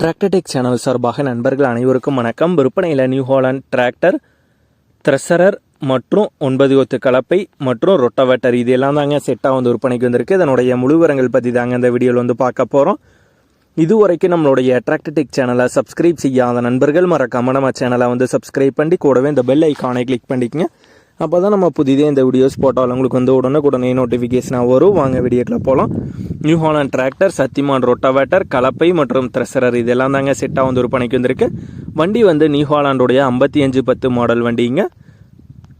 Tractor Tech channel சார்பாக நண்பர்கள் அனைவருக்கும் வணக்கம். விற்பனையில் நியூ ஹாலண்ட் டிராக்டர் த்ரெஷரர் மற்றும் ஒன்பது ஒத்து கலப்பை மற்றும் ரொட்டவேட்டர் இது எல்லாம் தாங்க செட்டாக வந்து விற்பனைக்கு வந்திருக்கு. இதனுடைய முழுவரங்கள் பற்றி தாங்க இந்த வீடியோவில் வந்து பார்க்க போகிறோம் இதுவரைக்கும் நம்மளுடைய டிராக்டர்டெக் சேனலை சப்ஸ்கிரைப் செய்யாத நண்பர்கள் மறக்காம நம்ம சேனலை வந்து சப்ஸ்கிரைப் பண்ணி கூடவே இந்த பெல் ஐக்கானை கிளிக் பண்ணிக்கங்க. அப்போ தான் நம்ம புதிதே இந்த வீடியோஸ் போட்டால் உங்களுக்கு வந்து உடனே நோட்டிஃபிகேஷனாக வரும். வாங்க வீடியோக்கில் போகலாம் New Holland tractor Shaktiman rotavator கலப்பை மற்றும் த்ரெஷரர் இதெல்லாம் தாங்க செட்டாக வந்து விற்பனைக்கு வந்திருக்கு. வண்டி வந்து நியூ ஹாலாண்டுடைய ஐம்பத்தி அஞ்சு பத்து மாடல் வண்டிங்க.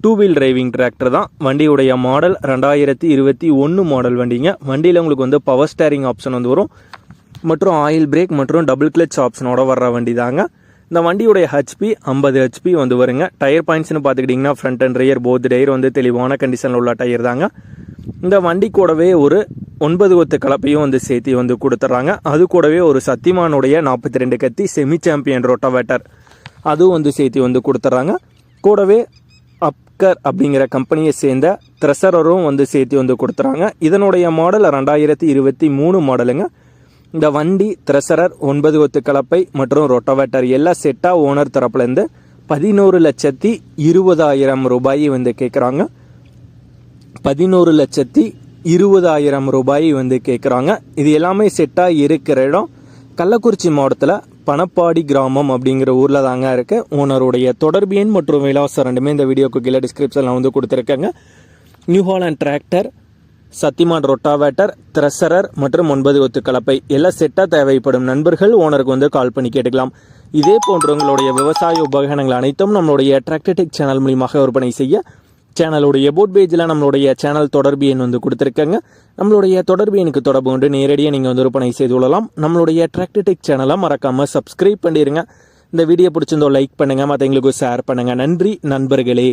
டூ வீல் டிரைவிங் டிராக்டர் தான். வண்டியுடைய மாடல் ரெண்டாயிரத்தி இருபத்தி ஒன்று மாடல் வண்டிங்க. வண்டியில் உங்களுக்கு வந்து பவர் ஸ்டேரிங் ஆப்ஷன் வந்து வரும். மற்றும் ஆயில் பிரேக் மற்றும் டபுள் கிளச் ஆப்ஷனோட வர்ற வண்டி தாங்க இந்த வண்டியுடைய ஹெச்பி ஐம்பது ஹெச்பி வந்து வருங்க. டயர் பாயிண்ட்ஸ்னு பார்த்துக்கிட்டிங்கன்னா front and rear both tyre வந்து தெளிவான கண்டிஷனில் உள்ள டயர் தாங்க. இந்த வண்டி கூடவே ஒரு ஒன்பது ஒத்து கலப்பையும் வந்து சேர்த்து வந்து கொடுத்துட்றாங்க. அது கூடவே ஒரு சத்திமானுடைய நாற்பத்தி ரெண்டு கத்தி செமி சாம்பியன் ரோட்டோவேட்டர் அதுவும் வந்து சேர்த்து வந்து கொடுத்துட்றாங்க. கூடவே அப்கர் அப்படிங்கிற கம்பெனியை சேர்ந்த த்ரெஷரரும் வந்து சேர்த்து வந்து கொடுத்துறாங்க இதனுடைய மாடல் ரெண்டாயிரத்தி இருபத்தி மூணு மாடலுங்க இந்த வண்டி த்ரெஷரர் ஒன்பது ஒத்து கலப்பை மற்றும் ரொட்டோவேட்டர் எல்லாம் செட்டாக ஓனர் தரப்புலேருந்து பதினோரு லட்சத்தி இருபதாயிரம் ரூபாய் வந்து கேட்குறாங்க. பதினோரு லட்சத்தி இருபதாயிரம் ரூபாய் வந்து கேட்குறாங்க. இது எல்லாமே செட்டாக இருக்கிற இடம். கள்ளக்குறிச்சி மாவட்டத்தில் பணப்பாடி கிராமம் அப்படிங்கிற ஊரில் தாங்க இருக்குது ஓனருடைய தொடர்பு எண் மற்றும் விலாசம் ரெண்டுமே இந்த வீடியோக்கு கீழே டிஸ்கிரிப்ஷனில் வந்து கொடுத்துருக்கேங்க. New Holland tractor Shaktiman rotavator thresher மற்றும் ஒன்பது ஒத்து கலப்பை எல்லாம் செட்டாக தேவைப்படும் நண்பர்கள் ஓனருக்கு வந்து கால் பண்ணி கேட்டுக்கலாம். இதே போன்ற உங்களுடைய விவசாய உபகரணங்கள் அனைத்தும் நம்மளுடைய டிராக்டர்டெக் சேனல் மூலியமாக விற்பனை செய்ய சேனலுடைய போட் பேஜில் நம்மளுடைய சேனல் தொடர்பு எண் வந்து கொடுத்துருக்கேங்க. நம்மளுடைய தொடர்பு எண்ணுக்கு தொடர்பு கொண்டு நேரடியாக நீங்கள் வந்து விற்பனை செய்து கொள்ளலாம். நம்மளுடைய டிராக்டர்டெக் சேனலை மறக்காமல் சப்ஸ்கிரைப் பண்ணிடுங்க இந்த வீடியோ பிடிச்சிருந்தோ லைக் பண்ணுங்கள் மற்றவங்களுக்கு ஷேர் பண்ணுங்கள் நன்றி நண்பர்களே.